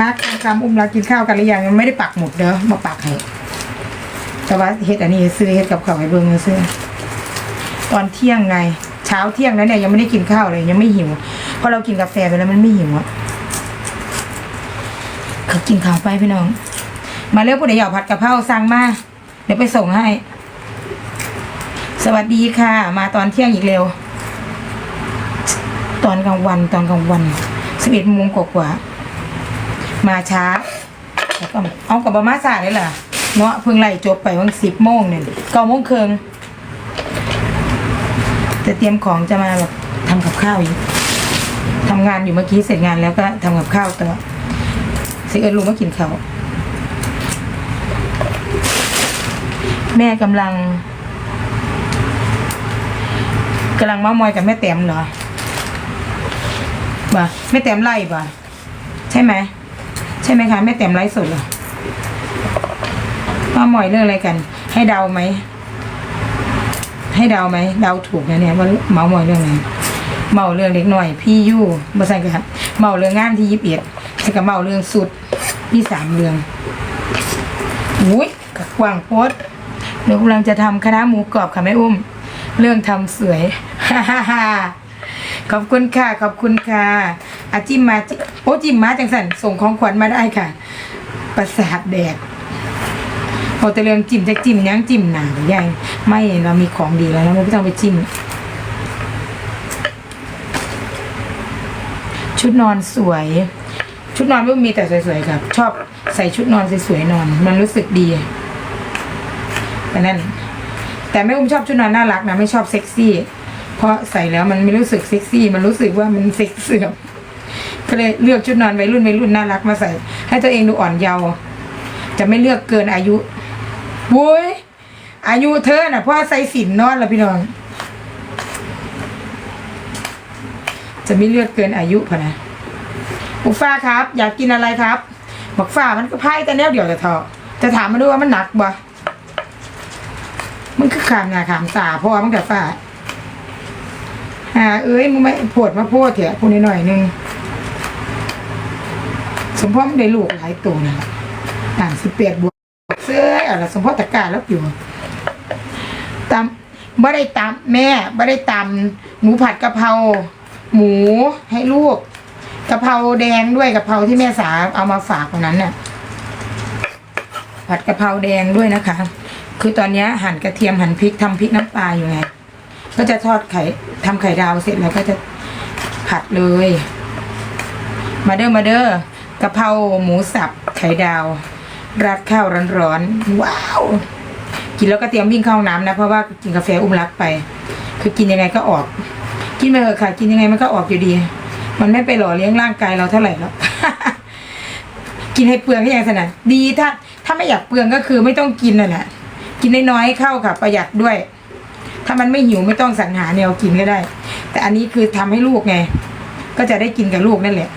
มาร์คคำอุ้มเรากินข้าวกันหรือยังยังไม่ได้ปักหมุดเด้อมาปักให้แต่ว่าเฮ็ดอันนี้ซื้อเฮ็ดกับข้าวให้เบิ่งซื้อตอนเที่ยงไง เช้าเที่ยงแล้วเนี่ยยังไม่ได้กินข้าวเลย ยังไม่หิวเพราะเรากินกาแฟไปแล้วมันไม่หิวอะเขากินข้าวไปพี่น้อง มาเร็วผู้ใดอยากผัดกะเพราสั่งมาเดี๋ยวไปส่งให้ สวัสดีค่ะ มาตอนเที่ยงอีกเร็ว ตอนกลางวันตอนกลางวันสิบเอ็ดโมงกว่า มาช้าแล้วก็เอากับบะมาสาเลยล่ะเนาะเพิ่งไล่จบไปวันสิบโมงเนี่ยเก้าโมงครึ่งจะเตรียมของจะมาแบบทำกับข้าวอยู่ทำงานอยู่เมื่อกี้เสร็จงานแล้วก็ทำกับข้าวต่อสิเอิญลุงก็กินเขาแม่กำลังกำลังมามอยกับแม่แต้มเหรอบ่ะแม่แต้มไล่บ่ะใช่ไหม ใช่ไหมคะแม่แต้มไล่สดเหรอว่าหมอยเรื่องอะไรกัน ให้เดาไหม ให้เดาไหมเดาถูกนะเนี่ยว่าเมาหมอยเรื่องอะไรเมาเรื่องเล็กหน่อย พี่ยู่บ่ใช่กันเมาเรื่องงานที่ยิบเอ็ดใช่กับเมาเรื่องสุดพี่สามเรื่องอุ้ยกะกวางโพสหนูกำลังจะทำคณะหมูกรอบค่ะแม่อุ้ม เรื่องทำสวยฮ่าฮ่าฮ่าขอบคุณค่ะ ขอบคุณค่ะ อาจิมมาโอ้จิมมาจังสันส่งของขวัญมาได้ค่ะ ประสาทแดกพอแต่เรื่องจิ้มจะจิ้มยังจิ้มหนาหรือยังไม่เรามีของดีแล้วเราไม่ต้องไปจิ้มชุดนอนสวย ชุดนอนไม่มีแต่สวยๆครับ ชอบใส่ชุดนอนสวยๆนอน มันรู้สึกดีแต่นั่น แต่ไม่อุ้มชอบชุดนอนน่ารักนะไม่ชอบเซ็กซี่ เพราะใส่แล้วมันไม่รู้สึกเซ็กซี่ มันรู้สึกว่ามันเซ็กเสื่อม ก็เลยเลือกชุดนอนวัยรุ่นวัยรุ่นน่ารักมาใส่ ให้ตัวเองดูอ่อนเยาว์จะไม่เลือกเกินอายุโว้ยอายุเธอน่ะเพราะใส่สินนอนล้วพี่น้อง จะไม่เลือกเกินอายุพะนะบุฟ้าครับ อยากกินอะไรครับบอกฟ้ามันก็พายแต่แนวเดียวจะเถอะจะถามมาด้วยว่ามันหนักบ่มันคือขามหนาขามตาเพราะว่ามันแต่ฟ้าหาเอ้ยมึงไม่โพดมาโพดเถอะพูดหน่อยๆนึง สมพ่อมันได้ลูกหลายตัวนะต่างสิบแปดบวกเสื้ออะไรสมพ่อตะกร้าแล้วอยู่ตำบ่ได้ตำแม่บ่ได้ตำหนูผัดกะเพราหมูให้ลูกกะเพราแดงด้วยกะเพราที่แม่สาเอามาฝากวันนั้นน่ะ ผัดกะเพราแดงด้วยนะคะ คือตอนนี้หั่นกระเทียมหั่นพริกทำพริกน้ำปลาอยู่ไงก็จะทอดไข่ทำไข่ดาวเสร็จแล้วก็จะผัดเลย มาเด้อมาเด้อ กะเพราหมูสับไข่ดาว ราดข้าวร้อนๆว้าว กินแล้วก็เตรียมวิ่งเข้าห้องน้ำนะ เพราะว่ากินกาแฟอุ้มรักไป คือกินยังไงก็ออก กินไปเถอะค่ะ กินยังไงมันก็ออกอยู่ดี มันไม่ไปหล่อเลี้ยงร่างกายเราเท่าไหร่หรอกกินให้เปลืองก็ยังสนะดีถ้าถ้าไม่อยากเปลืองก็คือไม่ต้องกินน่ะแหละกินน้อยๆเข้าค่ะ ประหยัดด้วย ถ้ามันไม่หิวไม่ต้องสรรหาแนวกินก็ได้ แต่อันนี้คือทำให้ลูกไง ก็จะได้กินกับลูกนั่นแหละ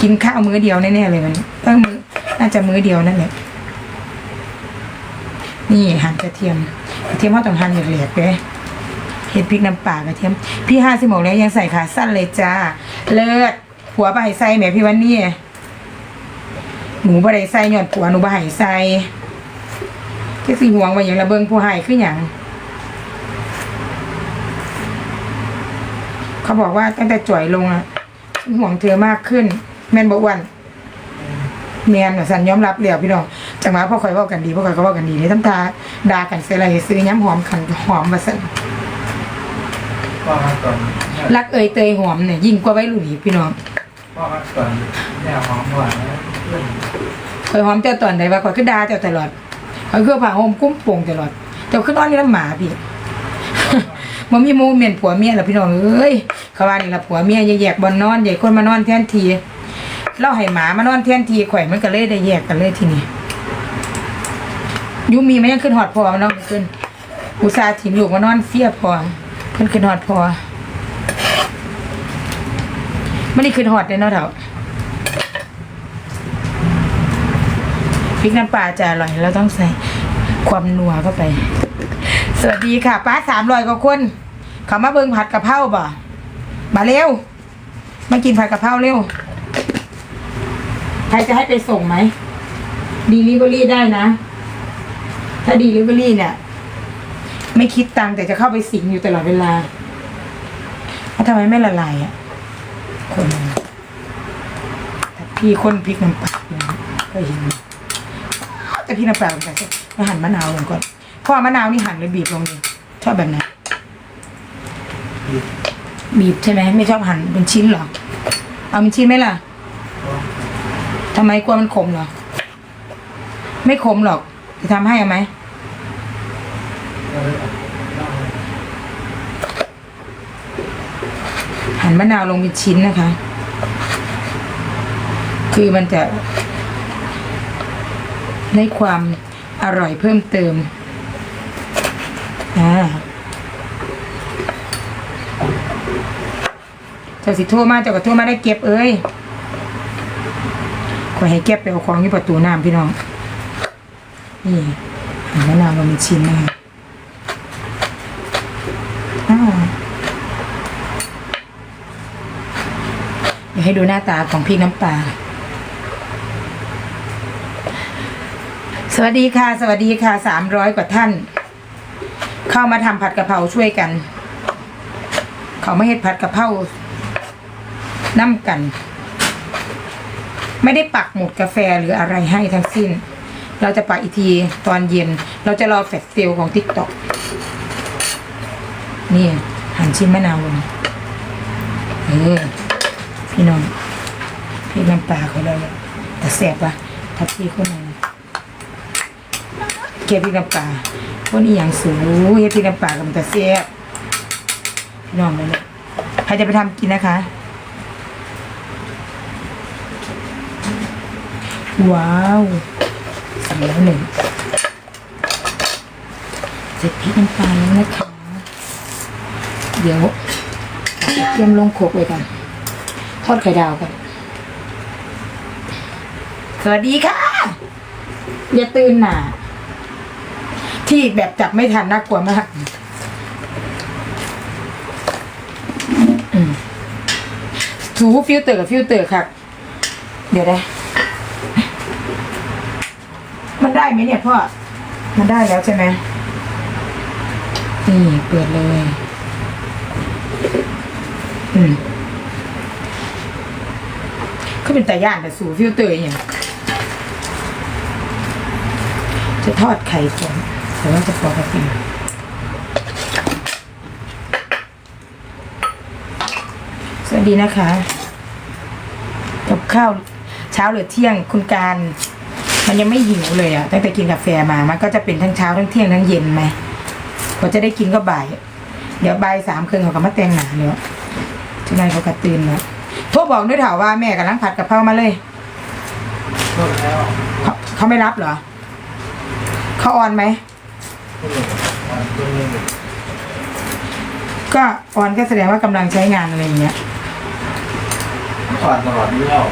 กินข้าวมื้อเดียวแน่ๆเลยมันตั้งมื้อน่าจะมื้อเดียวนั่นแหละนี่หั่นกระเทียมกระเทียมเขาต้องหั่นเหลียกๆเลยเห็ดพริกน้ำปลากระเทียม พี่ห้าสิบหกแล้วยังใส่ขาสั้นเลยจ้า เลิศผัวบะไห่ใส่แหมพี่วันนี่หนูบะไห่ใส่หยอดผัวหนูบะไห่ใส่ก็สิห่วงว่าอย่างระเบิงผู้ให้คืออย่างเขาบอกว่าตั้งแต่จ่อยลงอะห่วงเธอมากขึ้น แม่นบอกวันเมียนว่าสันยอมรับเรียวพี่น้องจังหวะพ่อคอยเว่ากันดีพ่อคอยก็เว่ากันดีนี่ทำตาด่ากันเสียอะไรซื้อย้ำหอมขันหอมมาสั่นพ่อครับก่อนรักเอ่ยเตยหอมเนี่ยยิ่งกว่าไว้รุ่นอีกพี่น้องพ่อครับก่อนแม่หอมหวานนะเพื่อนคอยหอมเจ้าตอนใดว่าคอยคือด่าเจ้าตลอดคอยคือผ่าหอมกุ้มโป่งตลอดเจ้าขึ้นอ้อนนี่น้ำหมาพี่มันมีโมเมนต์ผัวเมียเหรอพี่น้องเอ้ยเขาว่านี่ละผัวเมียอย่าแยกบอนนอนใหญ่คนมานอนแทนที เล่าให้หมามานอนแทนทีข่อยมันก็เลยได้แยกกันเลยทีนี้ยูมีมันยังขึ้นหอดพอมันเนาะขึ้นอุตสาห์ถิ่มลูกมานอนเฟียพอเพิ่นขึ้นหอดพอไม่ได้ขึ้นหอดเลยเนาะเถอะพริกน้ำปลาจะอร่อยเราต้องใส่ความนัวเข้าไป สวัสดีค่ะ ป้าสามรอยกว่าคนเขามาเบิ่งผัดกะเพราบ่มาเร็วมากินผัดกะเพราเร็ว ใครจะให้ไปส่งไหมดีลิเวอรี่ได้นะ ถ้าดีลิเวอรี่เนี่ย ไม่คิดตังค์แต่จะเข้าไปสิงอยู่ตลอดเวลาแล้วทำไมไม่ละลายอะ คนมันแต่พี่คนพริกน้ำปลาเนี่ยก็เห็นแต่พริกน้ำปลาเป็นไงแล้วหั่นมะนาวลงก่อนเพราะว่ามะนาวนี่หั่นเลยบีบลงดิชอบแบบไหนบีบใช่ไหมไม่ชอบหั่นเป็นชิ้นเหรอ เอาเป็นชิ้นไหมล่ะ ทำไมกลัวมันขมเหรอ ไม่ขมหรอก จะทำให้อไหมหั่นมะนาวลงเป็นชิ้นนะคะ คือมันจะได้ความอร่อยเพิ่มเติม อ่า เจ้าสิโทรมาเจ้าก็โทรมาได้เก็บเอ้ย ขอยให้เก็บไปเอาของที่ประตูน้ำพี่น้อง นี่หันมะนาวลงเป็นชิ้นนะคะอ่าเดี๋ยวให้ดูหน้าตาของพริกน้ำปลา สวัสดีค่ะ สวัสดีค่ะ สามร้อยกว่าท่าน เข้ามาทำผัดกะเพราช่วยกัน เขาไม่เห็ดผัดกะเพราน้ำกัน ไม่ได้ปักหมุดกาแฟหรืออะไรให้ทั้งสิ้น เราจะปักอีกทีตอนเย็น เราจะรอแฟลชเซลของทิกตอกนี่หั่นชิ้นมะนาวลงเออพี่น้องพี่น้ำปลาเขาเลยแต่แสบปะทับพี่คนไหนเก็บพี่น้ำปลาคนอีหยังสูงเฮ็ดพี่น้ำปลากับมันแต่แสบพี่น้องเลยใครจะไปทำกินนะคะ ว้าวเสร็จแล้วหนึ่งเสร็จพริกน้ำปลาแล้วนะคะ เดี๋ยวเตรียมลงโขกไว้กัน ทอดไข่ดาวกัน สวัสดีค่ะ อย่าตื่นหนาที่แบบจับไม่ทันน่ากลัวมากถูฟิลเตอร์กับฟิลเตอร์ครับเดี๋ยวได้ มันได้ไหมเนี่ยพ่อ มันได้แล้วใช่ไหมนี่เปิดเลย อืมก็เป็นแต่ย่านแต่สูฟิลเตอร์อย่างจะทอดไข่ก่อนแต่ว่าจะปอกติสวัสดีนะคะ กับข้าวเช้าหรือเที่ยงคุณการ มันยังไม่หิวเลยอะตั้งแต่กินกาแฟมามันก็จะเป็นทั้งเช้าทั้งเที่ยงทั้งเย็นไหมพอจะได้กินก็บ่าย เดี๋ยวบ่ายสามครึ่งเขาก็มาแต่งหนาเนี่ยทุกนายเขากระตื่นแล้วโทรบอกด้วยถามว่าแม่กำลังผัดกะเพรามาเลยเขาเขาไม่รับเหรอเขาออนไหมก็ออนก็แสดงว่ากำลังใช้งานอะไรอย่างเงี้ยก่อนตลอดนี่แล้ว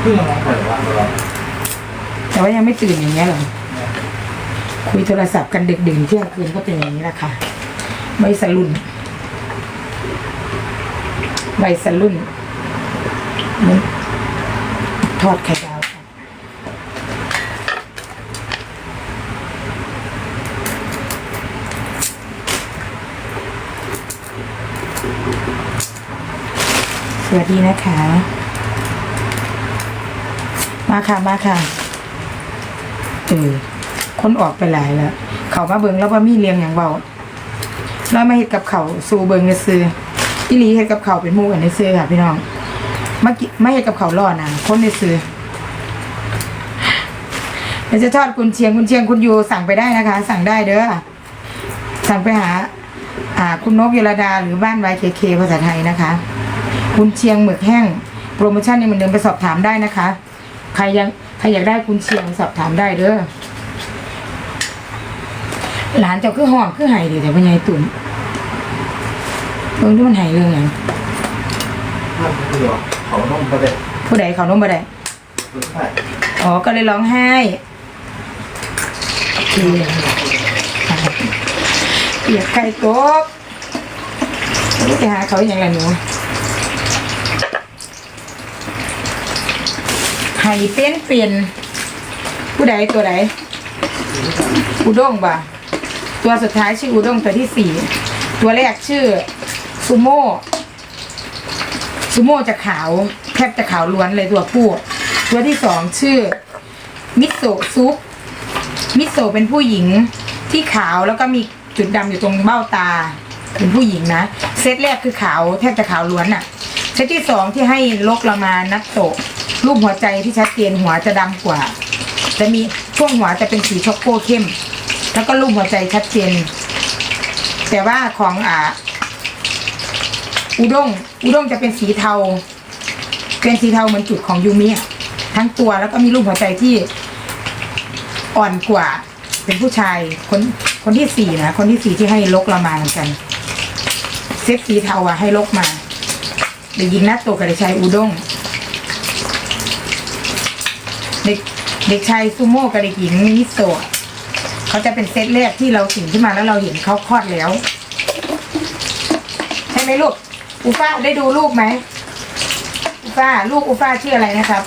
เพิ่งมาเปิดวันตลอด แต่ว่ายังไม่ตื่นอย่างเงี้ยหรอคุยโทรศัพท์กันดึกดื่นเที่ยงคืนก็เป็นอย่างนี้แหละค่ะใบสรุ่นใบสรุ่นมันทอดไข่ดาวค่ะสวัสดีนะคะ มาค่ะ มาค่ะ เออคนออกไปหลายแล้ว เขามาเบิงแล้วว่ามีเลี้ยงอย่างเบาแล้วมาเห็ดกับเขาสู่เบิงในซื้ออีหลีเห็ดกับเขาเป็นมู่กันในซื้อค่ะพี่น้องมากิมาเห็ดกับเขาวรอนะคนในซื้อเดี๋ยวจะทอดกุนเชียงกุนเชียงคุณยูสั่งไปได้นะคะ สั่งได้เด้อสั่งไปหา อ่า คุณนกยลดาหรือบ้านวายเคเคภาษาไทยนะคะ คุณเชียงหมึกแห้งโปรโมชั่นยังเหมือนเดิมไปสอบถามได้นะคะ ใครยัง ครอยากได้คุณเชียงสอบถามได้เด้อหลานเจ้าคือหอมคือไห้ดีแต่พ่อใหญ่ตุ่นเบิ่งที่มันไห้เรื่องหยังนั่นคือเขาต้องประเด็นผู้ใดเขาน้มบ่ได้คือใช่อ๋อก็เลยร้องไห้โอเคเปียกไข่ตกรู้ไปหาเขาอย่างไรหนู ไห่เป็นเป็นผู้ใดตัวใดอุด้งบ่ะตัวสุดท้ายชื่ออุด้งตัวที่สี่ตัวแรกชื่อซูโม่ซูโม่จะขาวแทบจะขาวล้วนเลยตัวผู้ตัวที่สองชื่อ มิโซะซุปมิโซะเป็นผู้หญิงที่ขาวแล้วก็มีจุดดำอยู่ตรงเบ้าตา เป็นผู้หญิงนะ เซตแรกคือขาวแทบจะขาวล้วนอะเซตที่สองที่ให้ลกละมานักโต รูปหัวใจที่ชัดเจนหัวจะดำกว่า จะมีช่วงหัวจะเป็นสีช็อกโกเข้ม แล้วก็รูปหัวใจชัดเจน แต่ว่าของอ่าอุด้งอุด้งจะเป็นสีเทา เป็นสีเทาเหมือนจุดของยูมิอะทั้งตัวแล้วก็มีรูปหัวใจที่อ่อนกว่า เป็นผู้ชายคนคนที่สี่นะ คนที่สี่ที่ให้ลกเรามาเหมือนกัน เซ็ตสีเทาอะให้ลกมาเด็กหญิงนัดโตกับเด็กชายอุด้ง เด็กเด็กชายซูโม่กับเด็กหญิงมิโซะเขาจะเป็นเซตแรกที่เราสิ่งขึ้นมาแล้วเราเห็นเขาคลอดแล้ว ใช่ไหมลูกอูฟ้าได้ดูลูกไหมอูฟ้าลูกอูฟ้าชื่ออะไรนะครับ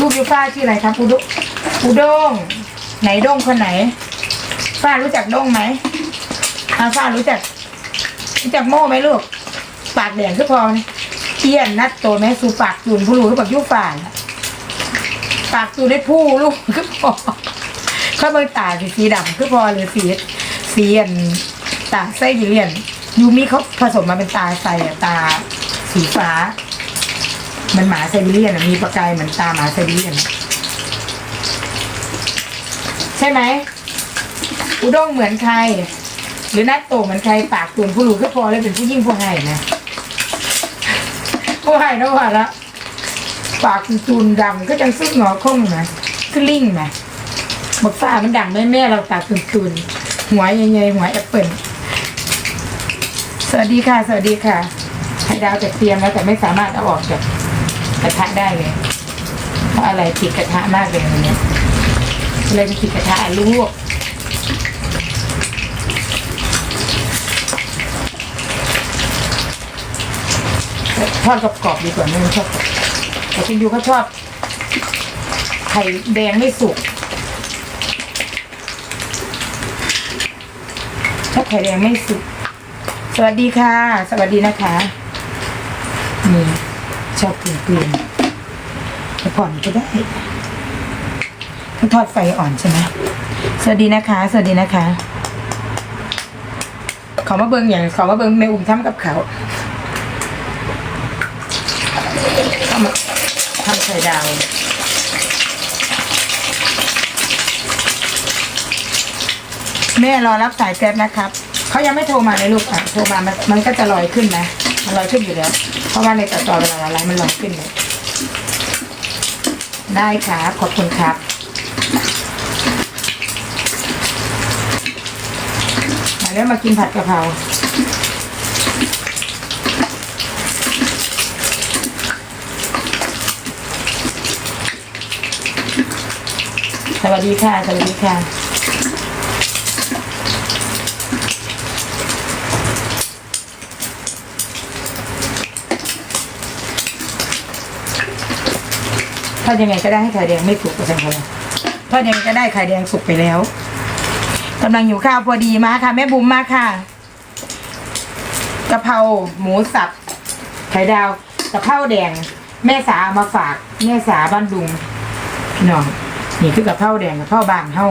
ลูกยูฟ้าชื่ออะไรครับอูดงอูด้งไหนด้งคนไหน ฟ้ารู้จักด้งไหมอาฟ้ารู้จักรู้จักโม่ไหมลูก ปากแดงก็พอเทียนนัดโตแม่สูปากจูนผู้รู้ก็แบบยุฝ่าน ปากจูนได้ผู้ลูกก็พอเขาเบิ่งตาสีสีดำก็พอเลยสีสีอันตาไส้บิเลียนยูมิเขาผสมมาเป็นตาใสอะตาสีฟ้า มันหมาไซบีเรียนอะมีประกายเหมือนตาหมาไซบีเรียน ใช่ไหมอุด้งเหมือนใคร หรือนัดโตเหมือนใครปากตูนผู้รู้ก็พอเลยเป็นผู้ยิ่งผู้ให้นะผู้ให้นะว่าละ ปากตูนดำก็จังซึกหงอคงนะคือลิงนะบักฟ้ามันดังแม่แม่เราปากตูนตูนหัวใหญ่ๆหัวแอปเปิลสวัสดีค่ะ สวัสดีค่ะไข่ดาวจะเตรียมแล้วแต่ไม่สามารถเอาออกจากกระทะได้เลย เพราะอะไรติดกระทะมากเลยวันนี้เลยไปติดกระทะลูกทอดกรอบๆดีกว่าไม่ชอบ แต่คุณยูเขาชอบ ไข่แดงไม่สุกชอบไข่แดงไม่สุก สวัสดีค่ะ สวัสดีนะคะนี่ชอบเปลี่ยนเปลี่ยนแต่ผ่อนก็ได้ต้องทอดไฟอ่อนใช่ไหมสวัสดีนะคะ สวัสดีนะคะ ขอมาเบิงอย่างขอมาเบิงแม่อุ่มทำกับเขาว ทำทำไข่ดาวแม่รอรับสายแก๊ปนะครับเขายังไม่โทรมาเลยลูกอะโทรมามันมันก็จะลอยขึ้นนะมันลอยขึ้นอยู่แล้ว เพราะว่าในตัดต่อเวลาอะไรมันลอยขึ้นเลยได้ครับขอบคุณครับมาแล้วมากินผัดกะเพรา สวัสดีค่ะ สวัสดีค่ะ ทอดยังไงก็ได้ให้ไข่แดงไม่สุกกระชังเลยทอดยังไงก็ได้ไข่แดงสุกไปแล้วกำลังอยู่ข้าวพอดีมาค่ะ แม่บุ๋มมาค่ะกะเพราหมูสับไข่ดาวกะเพราแดง แม่สาเอามาฝาก แม่สาบ้านดุงพี่น้อง นี่คือกะเท่าแดงกะเท่าบางเท่า